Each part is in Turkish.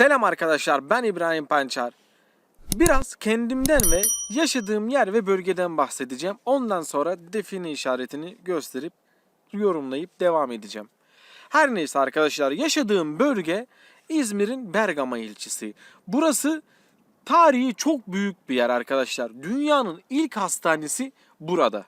Selam arkadaşlar ben İbrahim Pançar. Biraz kendimden ve yaşadığım yer ve bölgeden bahsedeceğim. Ondan sonra define işaretini gösterip yorumlayıp devam edeceğim. Her neyse arkadaşlar yaşadığım bölge İzmir'in Bergama ilçesi. Burası tarihi çok büyük bir yer arkadaşlar. Dünyanın ilk hastanesi burada.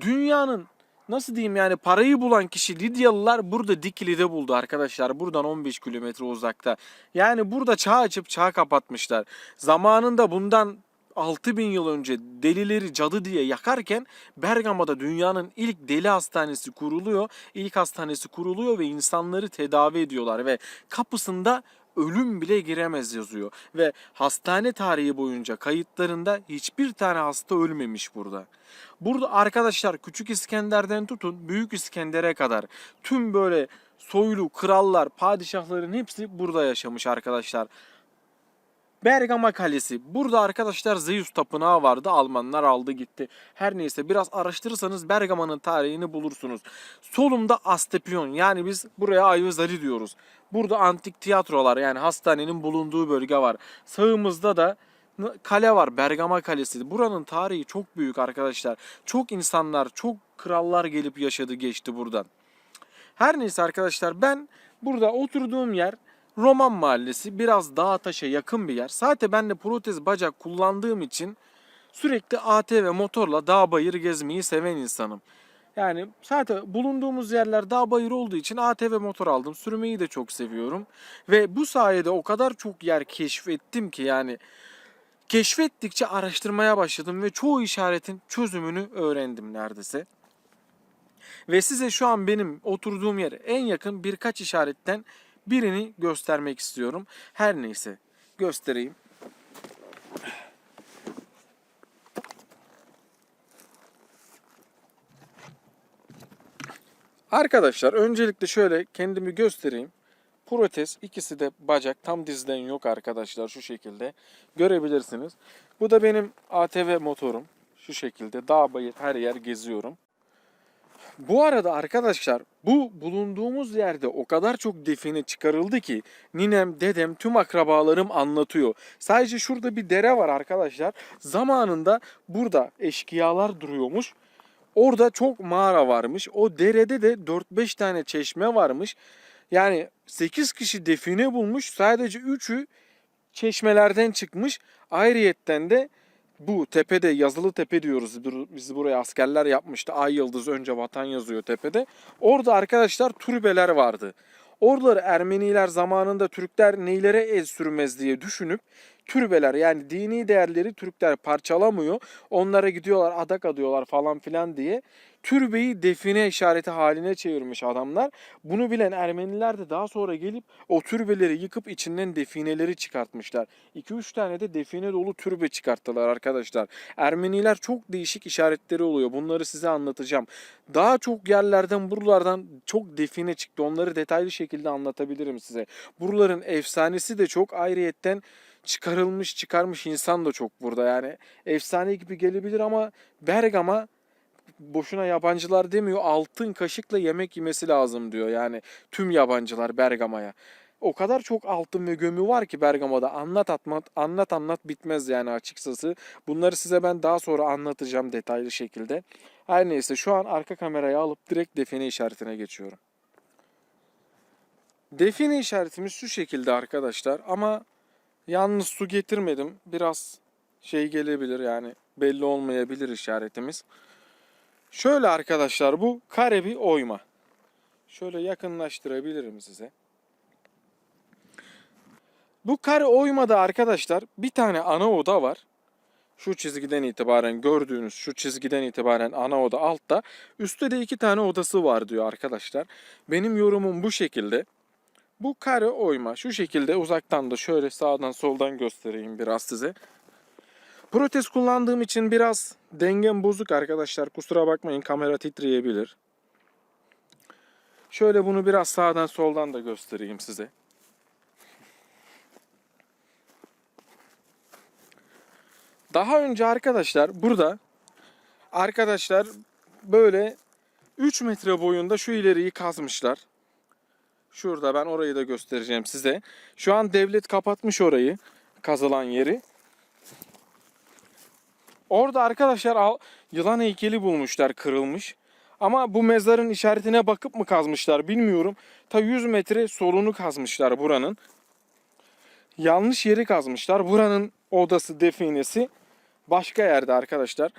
Dünyanın nasıl diyeyim yani parayı bulan kişi Lidyalılar burada Dikili'de buldu arkadaşlar. Buradan 15 kilometre uzakta. Yani burada çağ açıp çağ kapatmışlar. Zamanında bundan 6000 yıl önce delileri cadı diye yakarken Bergama'da dünyanın ilk deli hastanesi kuruluyor. İlk hastanesi kuruluyor ve insanları tedavi ediyorlar ve kapısında ölüm bile giremez yazıyor. Ve hastane tarihi boyunca kayıtlarında hiçbir tane hasta ölmemiş burada. Burada arkadaşlar Küçük İskender'den tutun Büyük İskender'e kadar tüm böyle soylu krallar, padişahların hepsi burada yaşamış arkadaşlar. Bergama Kalesi. Burada arkadaşlar Zeus Tapınağı vardı. Almanlar aldı gitti. Her neyse biraz araştırırsanız Bergama'nın tarihini bulursunuz. Solumda Astepion yani biz buraya Ayvazali diyoruz. Burada antik tiyatrolar yani hastanenin bulunduğu bölge var. Sağımızda da kale var. Bergama Kalesi. Buranın tarihi çok büyük arkadaşlar. Çok insanlar, çok krallar gelip yaşadı geçti buradan. Her neyse arkadaşlar ben burada oturduğum yer Roman Mahallesi biraz dağ taşa yakın bir yer. Zaten ben de protez bacak kullandığım için sürekli ATV motorla dağ bayır gezmeyi seven insanım. Yani zaten bulunduğumuz yerler dağ bayır olduğu için ATV motor aldım. Sürmeyi de çok seviyorum. Ve bu sayede o kadar çok yer keşfettim ki yani keşfettikçe araştırmaya başladım ve çoğu işaretin çözümünü öğrendim neredeyse. Ve size şu an benim oturduğum yere en yakın birkaç işaretten birini göstermek istiyorum. Her neyse göstereyim. Arkadaşlar öncelikle şöyle kendimi göstereyim. Protez ikisi de bacak tam dizden yok arkadaşlar şu şekilde görebilirsiniz. Bu da benim ATV motorum şu şekilde dağ bayır her yer geziyorum. Bu arada arkadaşlar bu bulunduğumuz yerde o kadar çok define çıkarıldı ki ninem, dedem, tüm akrabalarım anlatıyor. Sadece şurada bir dere var arkadaşlar. Zamanında burada eşkıyalar duruyormuş. Orada çok mağara varmış. O derede de 4-5 tane çeşme varmış. Yani 8 kişi define bulmuş. Sadece 3'ü çeşmelerden çıkmış. Ayrıyetten de bu tepede yazılı tepe diyoruz. Dur- Biz buraya askerler yapmıştı. Ay yıldız önce vatan yazıyor tepede. Orada arkadaşlar türbeler vardı. Oraları Ermeniler zamanında Türkler neylere el sürmez diye düşünüp türbeler yani dini değerleri Türkler parçalamıyor. Onlara gidiyorlar adak adıyorlar falan filan diye türbeyi define işareti haline çevirmiş adamlar. Bunu bilen Ermeniler de daha sonra gelip o türbeleri yıkıp içinden defineleri çıkartmışlar. 2-3 tane de define dolu türbe çıkarttılar arkadaşlar. Ermeniler çok değişik işaretleri oluyor. Bunları size anlatacağım. Daha çok yerlerden buralardan çok define çıktı. Onları detaylı şekilde anlatabilirim size. Buraların efsanesi de çok ayrıyetten çıkarılmış çıkarmış insan da çok burada yani efsane gibi gelebilir ama Bergama boşuna yabancılar demiyor altın kaşıkla yemek yemesi lazım diyor yani tüm yabancılar Bergama'ya. O kadar çok altın ve gömü var ki Bergama'da anlat anlat anlat anlat bitmez yani açıkçası. Bunları size ben daha sonra anlatacağım detaylı şekilde. Her neyse şu an arka kamerayı alıp direkt define işaretine geçiyorum. Define işaretimiz şu şekilde arkadaşlar ama yalnız su getirmedim. Biraz şey gelebilir yani belli olmayabilir işaretimiz. Şöyle arkadaşlar bu kare bir oyma. Şöyle yakınlaştırabilirim size. Bu kare oymada arkadaşlar bir tane ana oda var. Şu çizgiden itibaren gördüğünüz şu çizgiden itibaren ana oda altta. Üstte de iki tane odası var diyor arkadaşlar. Benim yorumum bu şekilde. Bu kare oyma şu şekilde uzaktan da şöyle sağdan soldan göstereyim biraz size. Protez kullandığım için biraz dengem bozuk arkadaşlar. Kusura bakmayın kamera titreyebilir. Şöyle bunu biraz sağdan soldan da göstereyim size. Daha önce arkadaşlar burada arkadaşlar böyle 3 metre boyunda şu ileriyi kazmışlar. Şurada ben orayı da göstereceğim size. Şu an devlet kapatmış orayı. Kazılan yeri. Orada arkadaşlar yılan heykeli bulmuşlar kırılmış. Ama bu mezarın işaretine bakıp mı kazmışlar bilmiyorum. Ta 100 metre solunu kazmışlar buranın. Yanlış yeri kazmışlar. Buranın odası definesi başka yerde arkadaşlar.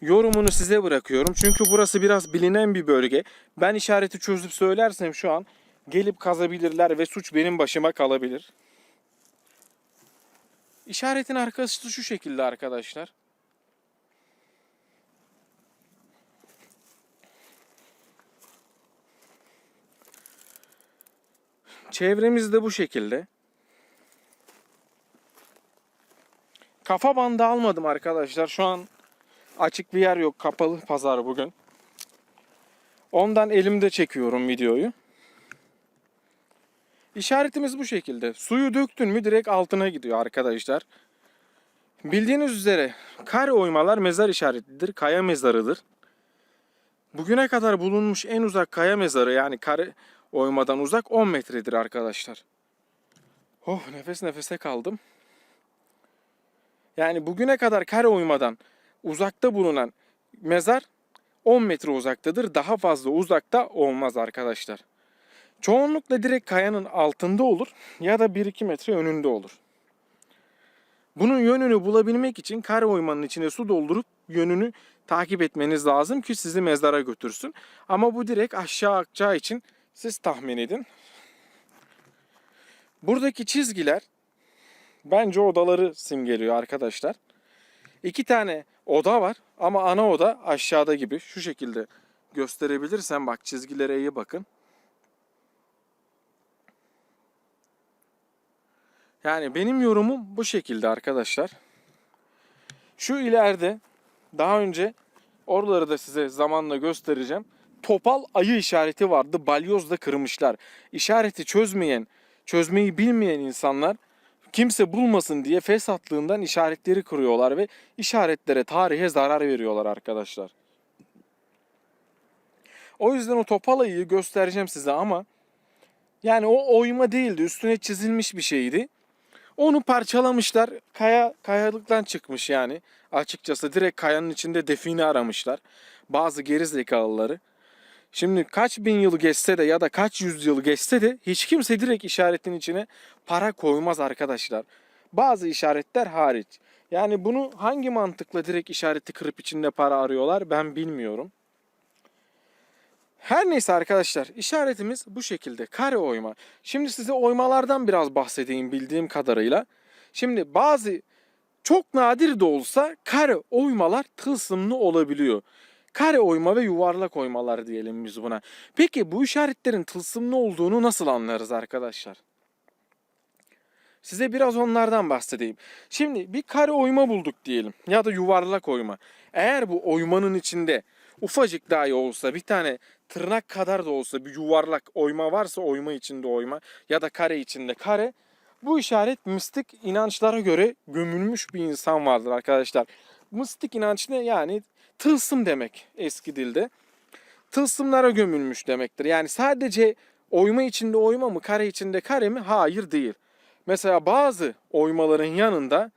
Yorumunu size bırakıyorum. Çünkü burası biraz bilinen bir bölge. Ben işareti çözüp söylersem şu an gelip kazabilirler ve suç benim başıma kalabilir. İşaretin arkası şu şekilde arkadaşlar. Çevremiz de bu şekilde. Kafa bandı almadım arkadaşlar. Şu an açık bir yer yok. Kapalı pazar bugün. Ondan elimde çekiyorum videoyu. İşaretimiz bu şekilde. Suyu döktün mü direkt altına gidiyor arkadaşlar. Bildiğiniz üzere kare oymalar mezar işaretidir. Kaya mezarıdır. Bugüne kadar bulunmuş en uzak kaya mezarı yani kare oymadan uzak 10 metredir arkadaşlar. Oh nefes nefese kaldım. Yani bugüne kadar kare oymadan uzakta bulunan mezar 10 metre uzaktadır. Daha fazla uzakta olmaz arkadaşlar. Çoğunlukla direkt kayanın altında olur ya da 1-2 metre önünde olur. Bunun yönünü bulabilmek için kare oymanın içine su doldurup yönünü takip etmeniz lazım ki sizi mezara götürsün. Ama bu direkt aşağı akacağı için siz tahmin edin. Buradaki çizgiler bence odaları simgeliyor arkadaşlar. İki tane oda var ama ana oda aşağıda gibi şu şekilde gösterebilirsem bak çizgilere iyi bakın. Yani benim yorumum bu şekilde arkadaşlar. Şu ileride daha önce oraları da size zamanla göstereceğim. Topal ayı işareti vardı. Balyozla kırmışlar. İşareti çözmeyen, çözmeyi bilmeyen insanlar kimse bulmasın diye fesatlığından işaretleri kırıyorlar ve işaretlere, tarihe zarar veriyorlar arkadaşlar. O yüzden o topal ayıyı göstereceğim size ama yani o oyma değildi. Üstüne çizilmiş bir şeydi. Onu parçalamışlar. Kaya kayalıktan çıkmış yani. Açıkçası direkt kayanın içinde define aramışlar. Bazı geri zekalıları. Şimdi kaç bin yıl geçse de ya da kaç yüzyıl geçse de hiç kimse direkt işaretin içine para koymaz arkadaşlar. Bazı işaretler hariç. Yani bunu hangi mantıkla direkt işareti kırıp içinde para arıyorlar ben bilmiyorum. Her neyse arkadaşlar işaretimiz bu şekilde kare oyma. Şimdi size oymalardan biraz bahsedeyim bildiğim kadarıyla. Şimdi bazı çok nadir de olsa kare oymalar tılsımlı olabiliyor. Kare oyma ve yuvarlak oymalar diyelim biz buna. Peki bu işaretlerin tılsımlı olduğunu nasıl anlarız arkadaşlar? Size biraz onlardan bahsedeyim. Şimdi bir kare oyma bulduk diyelim ya da yuvarlak oyma. Eğer bu oymanın içinde ufacık dahi olsa bir tane tırnak kadar da olsa bir yuvarlak oyma varsa oyma içinde oyma ya da kare içinde kare bu işaret mistik inançlara göre gömülmüş bir insan vardır arkadaşlar. Mistik inanç ne? Yani tılsım demek eski dilde. Tılsımlara gömülmüş demektir. Yani sadece oyma içinde oyma mı, kare içinde kare mi? Hayır değil. Mesela bazı oymaların yanında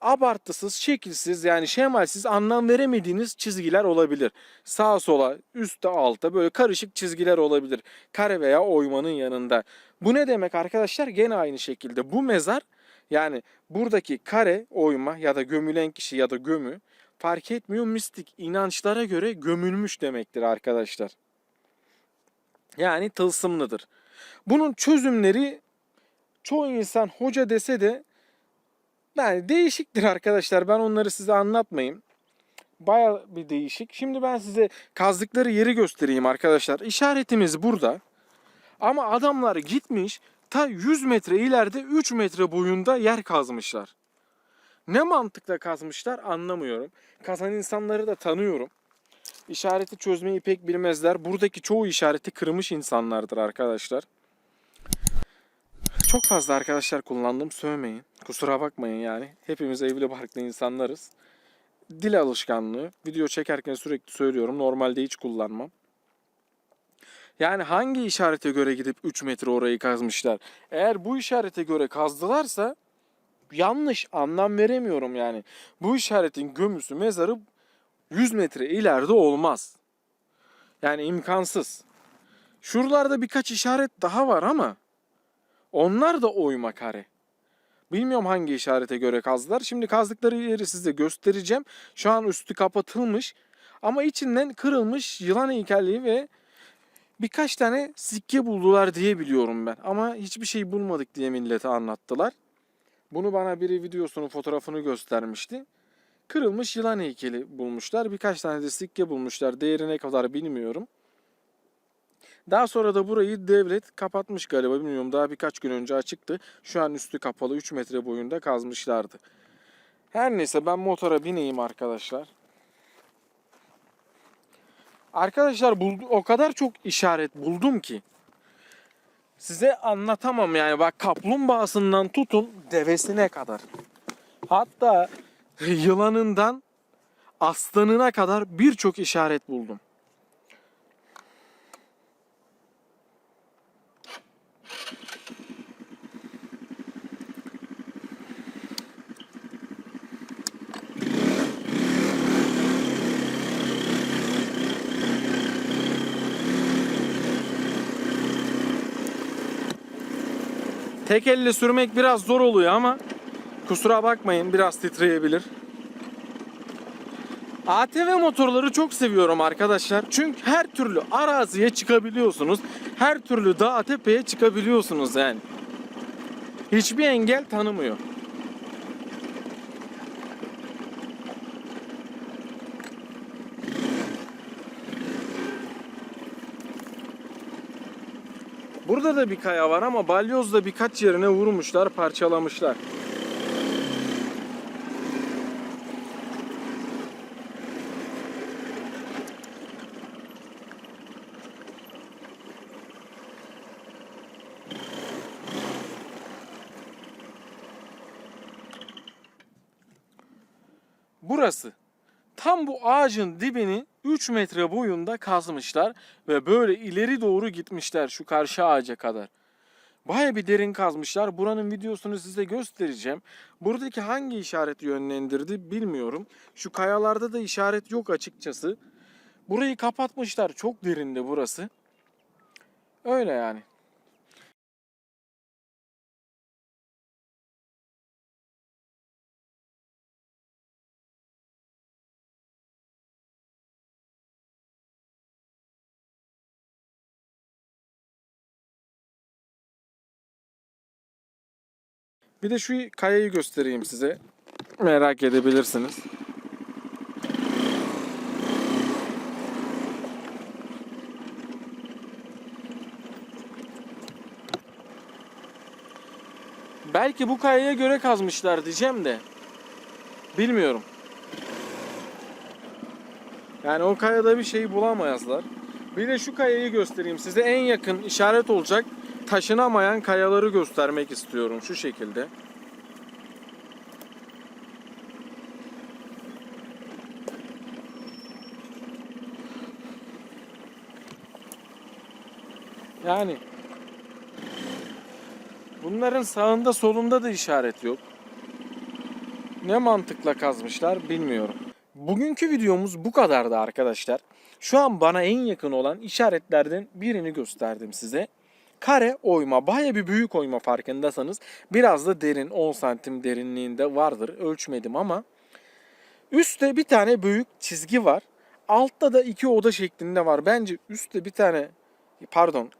abartısız, şekilsiz yani şemalsiz anlam veremediğiniz çizgiler olabilir. Sağa sola, üstte alta böyle karışık çizgiler olabilir. Kare veya oymanın yanında. Bu ne demek arkadaşlar? Gene aynı şekilde bu mezar yani buradaki kare oyma ya da gömülen kişi ya da gömü fark etmiyor mistik inançlara göre gömülmüş demektir arkadaşlar. Yani tılsımlıdır. Bunun çözümleri çoğu insan hoca dese de yani değişiktir arkadaşlar. Ben onları size anlatmayayım. Baya bir değişik. Şimdi ben size kazdıkları yeri göstereyim arkadaşlar. İşaretimiz burada. Ama adamlar gitmiş ta 100 metre ileride 3 metre boyunda yer kazmışlar. Ne mantıkla kazmışlar anlamıyorum. Kazan insanları da tanıyorum. İşareti çözmeyi pek bilmezler. Buradaki çoğu işareti kırmış insanlardır arkadaşlar. Çok fazla arkadaşlar kullandım sövmeyin. Kusura bakmayın yani. Hepimiz evli barklı insanlarız. Dil alışkanlığı. Video çekerken sürekli söylüyorum. Normalde hiç kullanmam. Yani hangi işarete göre gidip 3 metre orayı kazmışlar? Eğer bu işarete göre kazdılarsa yanlış anlam veremiyorum yani. Bu işaretin gömüsü mezarı 100 metre ileride olmaz. Yani imkansız. Şuralarda birkaç işaret daha var ama onlar da oyma kare. Bilmiyorum hangi işarete göre kazdılar. Şimdi kazdıkları yeri size göstereceğim. Şu an üstü kapatılmış. Ama içinden kırılmış yılan heykelliği ve birkaç tane sikke buldular diye biliyorum ben. Ama hiçbir şey bulmadık diye millete anlattılar. Bunu bana biri videosunu fotoğrafını göstermişti. Kırılmış yılan heykeli bulmuşlar. Birkaç tane de sikke bulmuşlar. Değeri ne kadar bilmiyorum. Daha sonra da burayı devlet kapatmış galiba bilmiyorum. Daha birkaç gün önce açıktı. Şu an üstü kapalı 3 metre boyunda kazmışlardı. Her neyse ben motora bineyim arkadaşlar. Arkadaşlar buldu, o kadar çok işaret buldum ki size anlatamam yani bak kaplumbağasından tutun devesine kadar. Hatta yılanından aslanına kadar birçok işaret buldum. Tek elle sürmek biraz zor oluyor ama kusura bakmayın biraz titreyebilir. ATV motorları çok seviyorum arkadaşlar. Çünkü her türlü araziye çıkabiliyorsunuz. Her türlü dağ tepeye çıkabiliyorsunuz yani. Hiçbir engel tanımıyor. Burada da bir kaya var ama balyozla birkaç yerine vurmuşlar, parçalamışlar. Burası. Tam bu ağacın dibini 3 metre boyunda kazmışlar ve böyle ileri doğru gitmişler şu karşı ağaca kadar. Baya bir derin kazmışlar. Buranın videosunu size göstereceğim. Buradaki hangi işaret yönlendirdi bilmiyorum. Şu kayalarda da işaret yok açıkçası. Burayı kapatmışlar. Çok derinde burası. Öyle yani. Bir de şu kayayı göstereyim size. Merak edebilirsiniz. Belki bu kayaya göre kazmışlar diyeceğim de. Bilmiyorum. Yani o kayada bir şey bulamayazlar. Bir de şu kayayı göstereyim size. En yakın işaret olacak taşınamayan kayaları göstermek istiyorum şu şekilde. Yani bunların sağında solunda da işaret yok. Ne mantıkla kazmışlar bilmiyorum. Bugünkü videomuz bu kadardı arkadaşlar. Şu an bana en yakın olan işaretlerden birini gösterdim size. Kare oyma baya bir büyük oyma farkındaysanız biraz da derin 10 santim derinliğinde vardır ölçmedim ama üstte bir tane büyük çizgi var. Altta da iki oda şeklinde var. Bence üstte bir tane pardon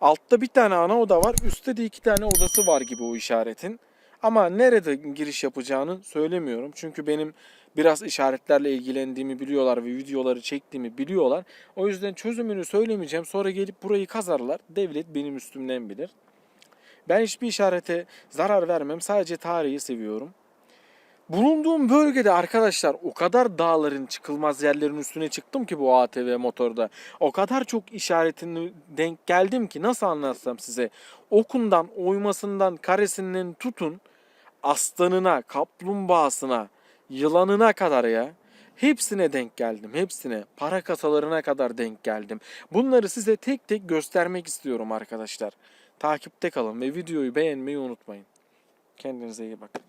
altta bir tane ana oda var. Üstte de iki tane odası var gibi o işaretin. Ama nerede giriş yapacağını söylemiyorum. Çünkü benim biraz işaretlerle ilgilendiğimi biliyorlar ve videoları çektiğimi biliyorlar. O yüzden çözümünü söylemeyeceğim. Sonra gelip burayı kazarlar. Devlet benim üstümden bilir. Ben hiçbir işarete zarar vermem. Sadece tarihi seviyorum. Bulunduğum bölgede arkadaşlar o kadar dağların çıkılmaz yerlerin üstüne çıktım ki bu ATV motorda. O kadar çok işaretini denk geldim ki nasıl anlatsam size. Okundan, oymasından, karesinden tutun aslanına, kaplumbağasına, yılanına kadar ya. Hepsine denk geldim. Hepsine. Para kasalarına kadar denk geldim. Bunları size tek tek göstermek istiyorum arkadaşlar. Takipte kalın ve videoyu beğenmeyi unutmayın. Kendinize iyi bakın.